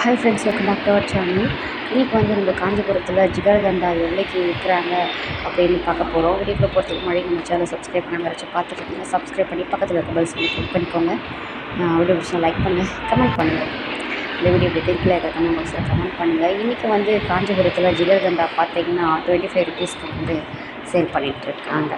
Hi friends welcome back to our channel இன்றைக்கி வந்து நம்ம காஞ்சிபுரத்தில் ஜிகர்தண்டா எவ்வளோக்கு விற்கிறாங்க அப்படின்னு பார்க்க போகிறோம் வீடியோக்குள்ள போகிறதுக்கு முன்னாடி நம்ம சேனல் சப்ஸ்கிரைப் பண்ண யாராச்சும் பார்த்துருக்கீங்க சப்ஸ்கிரைப் பண்ணி பக்கத்தில் இருக்க பெல் சொல்லி கிளிக் பண்ணிக்கோங்க. வீடியோ பிடிச்சா லைக் பண்ணுங்கள் கமெண்ட் பண்ணுங்கள் இந்த வீடியோ எப்படி தெரியல இருக்க கமெண்ட் பாக்ஸில் கமெண்ட் பண்ணுங்கள் இன்றைக்கி வந்து காஞ்சிபுரத்தில் ஜிகர்தண்டா பார்த்தீங்கன்னா டுவெண்ட்டி ஃபைவ் ருபீஸ்க்கு வந்து சேல் பண்ணிகிட்ருக்காங்க